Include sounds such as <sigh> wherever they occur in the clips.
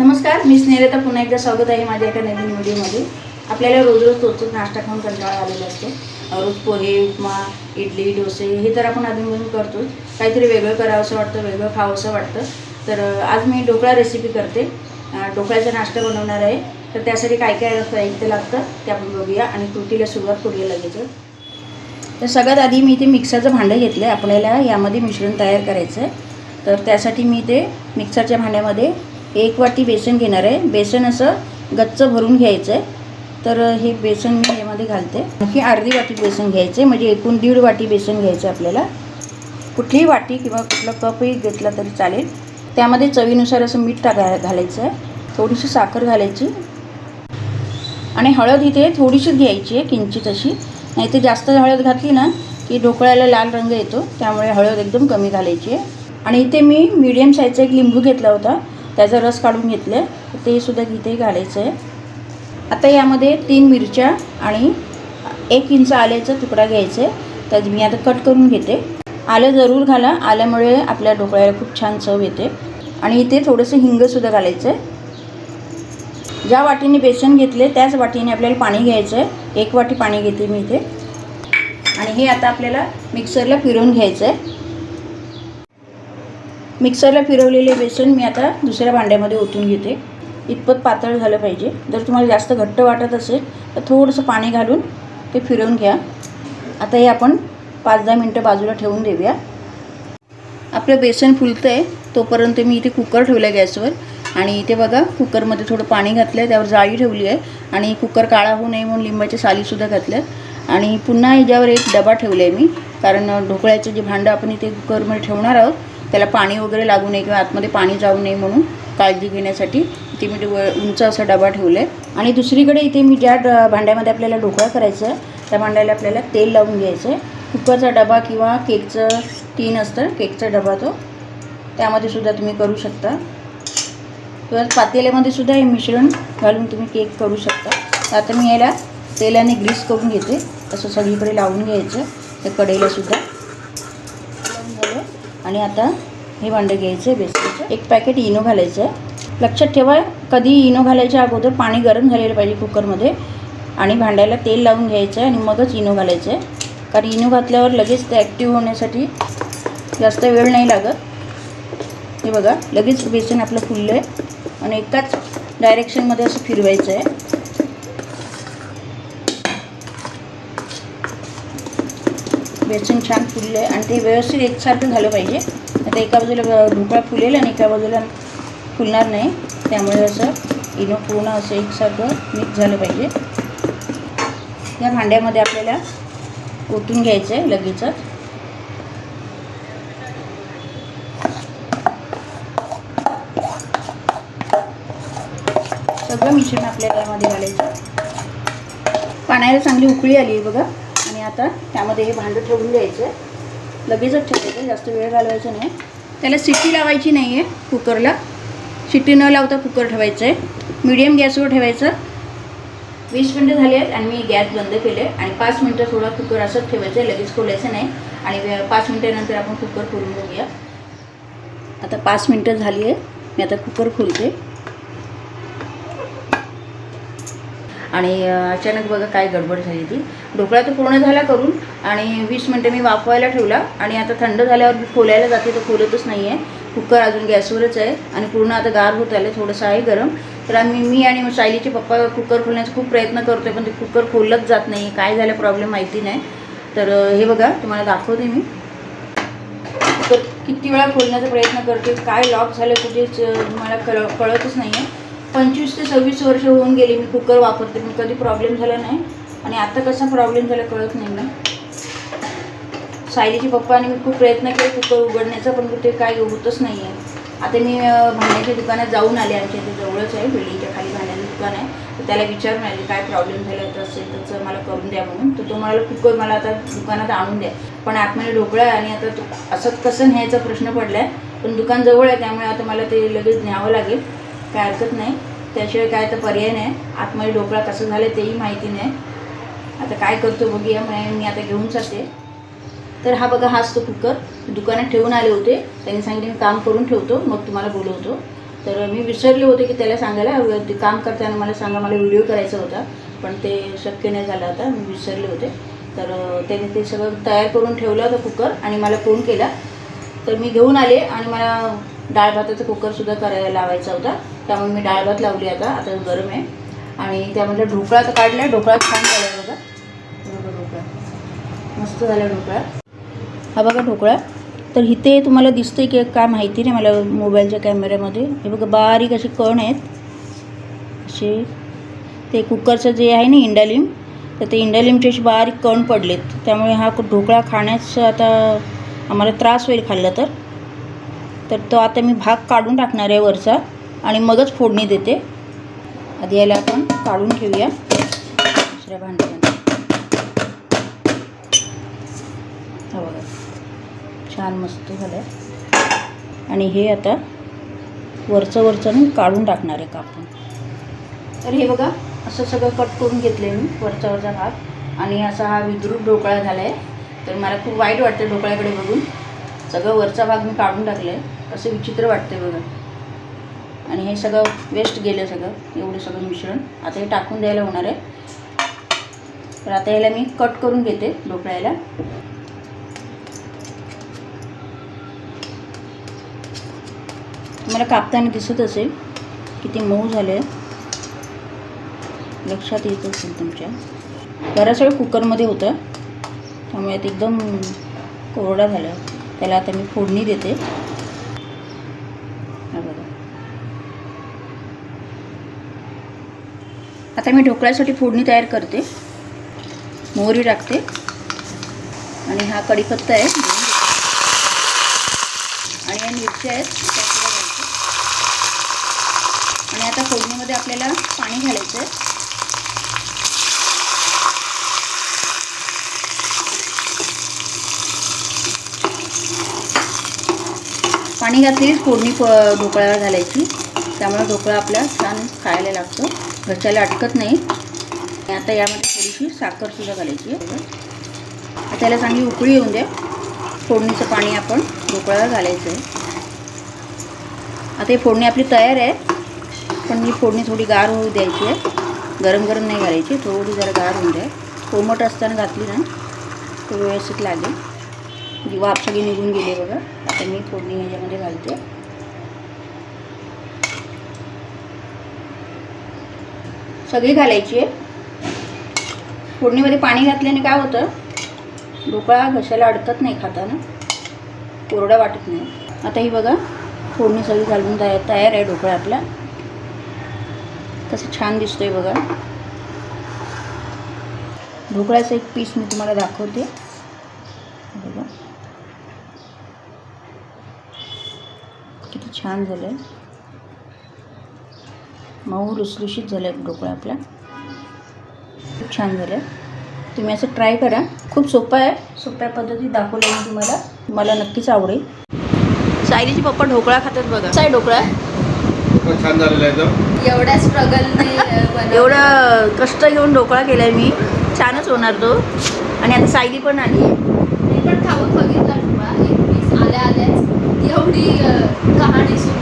नमस्कार मी स्नेहता पुन्हा एकदा स्वागत आहे माझ्या एका नवीन व्हिडिओमध्ये. आपल्याला रोज रोज तोच नाश्ता खाऊन कंटाळा आलेला असतो. रोज पोहे उपमा इडली डोसे हे तर आपण अधूनमधून करतोच काहीतरी वेगळं करावं असं वाटतं वेगळं खावं असं वाटतं. तर आज मी ढोकळा रेसिपी करते. ढोकळ्याचा नाश्ता बनवणार आहे. तर त्यासाठी काय काय साहित्य लागतं ते आपण बघूया आणि तुटीला सुरुवात करूया लगेच. तर सगळ्यात आधी मी इथे मिक्सरचं भांडं घेतलं आहे आपल्याला यामध्ये मिश्रण तयार करायचं आहे तर त्यासाठी मी ते मिक्सरच्या भांड्यामध्ये एक वाटी बेसन घेणार आहे. बेसन असं गच्च भरून घ्यायचं आहे तर हे बेसन मी यामध्ये घालते. आणखी अर्धी वाटी बेसन घ्यायचं आहे म्हणजे एकूण दीड वाटी बेसन घ्यायचं आहे आपल्याला. कुठलीही वाटी किंवा कुठला कपही घेतला तरी चालेल. त्यामध्ये चवीनुसार असं मीठ टाका घालायचं आहे थोडीशी साखर घालायची. आणि हळद इथे थोडीशीच घ्यायची आहे किंचित अशी. नाही तर जास्त हळद घातली ना की ढोकळ्याला लाल रंग येतो. त्यामुळे हळद एकदम कमी घालायची आहे. आणि इथे मी मीडियम साईजचा एक लिंबू घेतला होता. त्याचा रस काढून घेतले. आहे ते सुद्धा इथे घालायचं आहे आता यामध्ये तीन मिरच्या आणि एक इंच आल्याचा तुकडा घ्यायचा आहे तर मी आता कट करून घेते. आलं जरूर घाला. आल्यामुळे आपल्या ढोकळ्याला खूप छान चव येते. आणि इथे थोडंसं हिंगसुद्धा घालायचं आहे ज्या वाटीने बेसन घेतले त्याच वाटीने आपल्याला पाणी घ्यायचं आहे एक वाटी पाणी घेते मी इथे. आणि हे आता आपल्याला मिक्सरला फिरवून घ्यायचं आहे मिक्सरला फिरवलेले बेसन मी आता दुसऱ्या भांड्यामध्ये ओतून घेते. इतपत पातळ झालं पाहिजे. जर तुम्हाला जास्त घट्ट वाटत असेल तर थोडंसं पाणी घालून ते फिरवून घ्या. आता हे आपण पाच दहा मिनटं बाजूला ठेवून देऊया. आपलं बेसन फुलतं आहे तोपर्यंत मी इथे कुकर ठेवला आहे गॅसवर. आणि इथे बघा कुकरमध्ये थोडं पाणी घातलं आहे त्यावर जाळी ठेवली आहे. आणि कुकर काळा होऊ नये म्हणून लिंबाच्या सालीसुद्धा घातल्या आणि पुन्हा ह्याच्यावर एक डबा ठेवला आहे मी कारण ढोकळ्याचं जे भांडं आपण इथे कुकरमध्ये ठेवणार आहोत त्याला पाणी वगैरे लागू नये किंवा आतमध्ये पाणी जाऊ नये म्हणून काळजी घेण्यासाठी इथे मी उंच असा डबा ठेवला आहे आणि दुसरीकडे इथे मी ज्या ड भांड्यामध्ये आपल्याला ढोकळा करायचा आहे त्या भांड्याला आपल्याला तेल लावून घ्यायचं आहे. कुकरचा डबा किंवा केकचं टीन असतं केकचा डबा तो. त्यामध्ये सुद्धा तुम्ही करू शकता. किंवा पातेल्यामध्ये सुद्धा हे मिश्रण घालून तुम्ही केक करू शकता. आता मी याला तेलाने ग्रीस करून घेते. असं सगळीकडे लावून घ्यायचं. त्या कडेला सुद्धा. आणि आता हे भांडं घ्यायचं आहे बेसनचं. एक पॅकेट इनो घालायचं. आहे लक्षात ठेवा कधी इनो घालायच्या अगोदर पाणी गरम झालेलं पाहिजे कुकरमध्ये आणि भांड्याला तेल लावून घ्यायचं आहे आणि मगच इनो घालायचं. आहे कारण इनो घातल्यावर लगेच ते ॲक्टिव्ह होण्यासाठी जास्त वेळ नाही लागत. हे बघा लगेच बेसन आपलं फुललं आहे आणि एकाच डायरेक्शनमध्ये असं फिरवायचं आहे बेसन छान फुललं आहे आणि ते व्यवस्थित एकसारखं झालं पाहिजे. आता एका बाजूला ढोकळा फुलेल आणि एका बाजूला फुलणार नाही. त्यामुळे असं इनो पूर्ण असं एकसारखं मिक्स झालं पाहिजे. या भांड्यामध्ये आपल्याला ओतून घ्यायचं आहे लगेचच. सगळं मिश्रण आपल्याला यामध्ये घालायचं. पाण्याला चांगली उकळी आली आहे बघा. आणि आता त्यामध्ये हे भांडं ठेवून द्यायचं लगेचच ठेवायचं जास्त वेळ घालवायचा नाही. त्याला शिट्टी लावायची नाही आहे कुकरला. शिट्टी न लावता कुकर ठेवायचं. आहे मिडियम गॅसवर ठेवायचं. वीस मिनटं झाली आहेत आणि मी गॅस बंद केले आणि पाच मिनटं थोडा कुकर असंच ठेवायचं आहे लगेच खोलायचं नाही. आणि पाच मिनटानंतर आपण कुकर खोलून बघूया आता पाच मिनटं झाली आहे मी आता कुकर खोलते. आणि अचानक बघा काय गडबड झाली ती. ढोकळा तर पूर्ण झाला करून आणि वीस मिनटं मी वाफवायला ठेवला आणि आता थंड झाल्यावर मी खोलायला जाते तर खोलतच नाही आहे कुकर अजून गॅसवरच आहे आणि पूर्ण आता गार होत आलं थोडंसं आहे गरम. तर आम्ही मी आणि सायलीचे पप्पा कुकर खोलण्याचा खूप प्रयत्न करतो आहे पण ते कुकर खोललंच जात नाही काय झालं प्रॉब्लेम माहिती नाही. तर हे बघा तुम्हाला दाखवते मी. कुकर किती वेळा खोलण्याचा प्रयत्न करते काय लॉक झालं कुठेच मला कळ कळतच नाही आहे पंचवीस ते सव्वीस वर्ष होऊन गेली मी कुकर वापरते पण कधी प्रॉब्लेम झाला नाही. आणि आता कसा प्रॉब्लेम झाला कळत नाही ना. सायलीचे पप्पा आणि मी खूप प्रयत्न केला कुकर उघडण्याचा पण कुठे काय होतच नाही आहे आता मी भांड्याच्या दुकानात जाऊन आले आमच्या इथे जवळच आहे बिल्डिंगच्या खाली भांड्याचं दुकान आहे. तर त्याला विचारून आले काय प्रॉब्लेम झाला तर असेल त्याचं मला करून द्या म्हणून. तर तो मला कुकर मला आता दुकानात आणून द्या. पण आतमध्ये ढोकळा आहे आणि आता तो असंच कसं न्यायचा प्रश्न पडला आहे पण दुकान जवळ आहे त्यामुळे आता मला ते लगेच न्यावं लागेल. काय हरकत नाही. त्याशिवाय काय तर पर्याय नाही. आतमध्ये ढोकळा कसं झालं तेही माहिती नाही. आता काय करतो बघूया. मग मी आता घेऊन जाते. तर हा बघा हाच तो कुकर. दुकानात ठेवून आले होते. त्यांनी सांगितले मी काम करून ठेवतो. मग तुम्हाला बोलवतो. तर मी विसरले होते की त्याला सांगायला. ते काम करताना मला सांगा मला व्हिडिओ करायचा होता. पण ते शक्य नाही झालं आता. मी विसरले होते. तर त्याने ते सगळं तयार करून ठेवलं होतं कुकर आणि मला फोन केला. तर मी घेऊन आले आणि मला डाळ भाताचा कुकरसुद्धा करायला लावायचा होता. त्यामुळे मी डाळ भात लावली आता आता गरम आहे. आणि त्यामध्ये ढोकळा तर काढला ढोकळा छान झाला बघा. ढोकळा. मस्त झाला ढोकळा. हा बघा ढोकळा. तर इथे तुम्हाला दिसतंय की काय माहिती नाही मला मोबाईलच्या कॅमेऱ्यामध्ये. हे बघा बारीक असे कण आहेत. असे. ते कुकरचं जे आहे ना इंडालिम तर ते इंडालिमचे असे बारीक कण पडलेत. त्यामुळे हा ढोकळा खाण्याचं आता आम्हाला त्रास होईल खाल्लं तर. तर तो आता मी भाग काढून टाकणार आहे वरचा. आणि मगच फोडणी देते. आधी याला आपण काढून ठेवूया. दुसऱ्या भांड्यामध्ये. हा बघा. छान मस्त झालं आहे आणि हे आता वरचं वरचं मी काढून टाकणार आहे कापून तर हे बघा असं सगळं कट करून घेतलं आहे मी वरचा वरचा भाग. आणि असा हा विद्रुप ढोकळा झाला आहे तर मला खूप वाईट वाटतं ढोकळ्याकडे बघून. सगळं वरचा भाग मी काढून टाकलं आहे असं विचित्र वाटतं बघा. आणि हे सगळं वेस्ट गेलं सगळं एवढं सगळं मिश्रण. आता हे टाकून द्यायला होणार आहे. तर आता याला मी कट करून घेते ढोकळ्याला. तुम्हाला कापताना दिसत असेल किती मऊ झाले लक्षात येत असेल तुमच्या. बराच वेळ कुकरमध्ये होतं. त्यामुळे ते एकदम कोरडा झालं. त्याला आता मी फोडणी देते हा बघा आता मी ढोकळ्यासाठी फोडणी तयार करते. मोहरी टाकते. आणि हा कढीपत्ता आहे. आणि या मिरच्या आहेत. आणि आता फोडणीमध्ये आपल्याला पाणी घालायचं आहे. पाणी घातली फोडणी प ढोकळ्यावर घालायची. त्यामुळे ढोकळा आपला छान खायला लागतो. घरच्याला अटकत नाही. आता यामध्ये थोडीशी साखरसुद्धा घालायची आहे आता चांगली उकळी येऊन द्या. फोडणीचं पाणी आपण ढोकळ्याला घालायचं आहे आता ही फोडणी आपली तयार आहे. पण ही फोडणी थोडी गार होऊ द्यायची आहे. गरम गरम नाही घालायची. थोडी जरा गार होऊन द्या. कोमट असताना घातली ना तर व्यवस्थित लागेल. जी वाफ सगळी निघून गेली बघा. आता मी फोडणी ह्याच्यामध्ये घालते. सगळी घालायची आहे. फोडणीमध्ये पाणी घातल्याने काय होतं? ढोकळा घशाला अडकत नाही खाताना. कोरडा वाटत नाही. आता ही बघा फोडणी सगळी घालून तयार तयार आहे ढोकळा आपला. कसं छान दिसतोय बघा. ढोकळ्याचं एक पीस मी तुम्हाला दाखवते. बघा. किती छान झालं आहे मऊ लुसलुशीत झालं आहे ढोकळा आपला खूप छान झालं आहे तुम्ही असं ट्राय करा. खूप सोपं आहे. सोप्या पद्धतीत दाखवलं मी तुम्हाला. मला नक्कीच आवडेल. सायलीचे पप्पा ढोकळा खातात बघा. आहे ढोकळा? खूप छान झालेलं आहे एवढ्या स्ट्रगलने एवढं कष्ट घेऊन ढोकळा केला आहे मी. छानच होणार तो. आणि आता सायली पण आली. मी पण खाऊन बघितला ढोकळा एक पीस आल्या आल्याच. एवढी कहाणी ढोकळा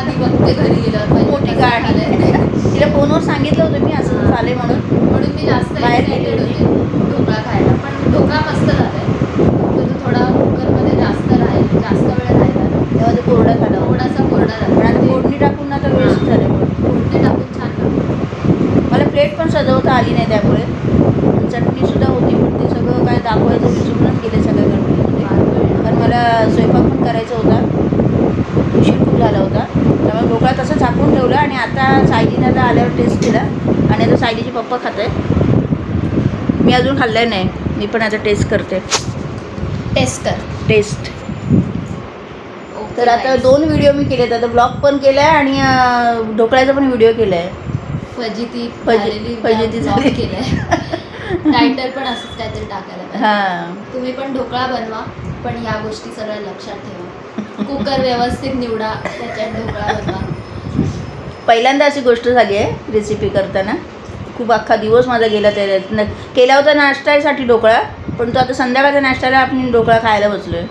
आधी बघते घरी पहिले मोठी गाडी. तिला फोनवर सांगितलं होतं मी असं झालंय म्हणून. म्हणून मी जास्त बाहेर गेली एक्साइटेड होती. ढोकळा खायला. पण ढोकळा मस्त झालाय. फक्त तो थोडा कुकरमध्ये जास्त राहील जास्त वेळ राहिला ना. तेव्हा ते कोरडा झाला थोडासा कोरडा पण झाला फोडणी टाकून आता वेस्ट झालं फोडणी टाकून छान. मला प्लेट पण सजवता आली नाही त्यामुळे. चटणीसुद्धा होती पण ते सगळं काय दाखवायचं विसरूनच गेले सगळ्या गणपतीमध्ये कारण मला स्वयंपाक पण करायचा होता. झाला होता. त्यामुळे ढोकळा तसं झाकून ठेवला आणि आता सायलीने आता आल्यावर टेस्ट केला. आणि आता सायलीचे पप्पा खात आहे मी अजून खाल्लं नाही. मी पण आता टेस्ट करते. टेस्ट कर. टेस्ट तर आता. दोन व्हिडिओ मी केलेत. आता ब्लॉग पण केला आहे आणि ढोकळ्याचा पण व्हिडिओ केला आहे फजिती फजिती झाली. टायटल <laughs> पण असंच काहीतरी टाकायला. हां. तुम्ही पण ढोकळा बनवा पण या गोष्टी सगळ्या लक्षात ठेवा. कुकर व्यवस्थित निवडा त्याच्यात ढोकळा बनवा पहिल्यांदा अशी गोष्ट झाली आहे रेसिपी करताना. खूप अख्खा दिवस माझा गेला न केला होता नाश्त्यासाठी ढोकळा पण तो आता संध्याकाळच्या नाश्त्याला आपण ढोकळा खायला बसलोय.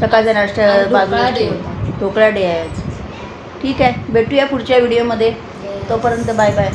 सकाळच्या नाश्त्या आज ढोकळा बाजूला होता. ढोकळा डे आहे आज. ठीक आहे भेटूया पुढच्या व्हिडिओमध्ये तोपर्यंत बाय बाय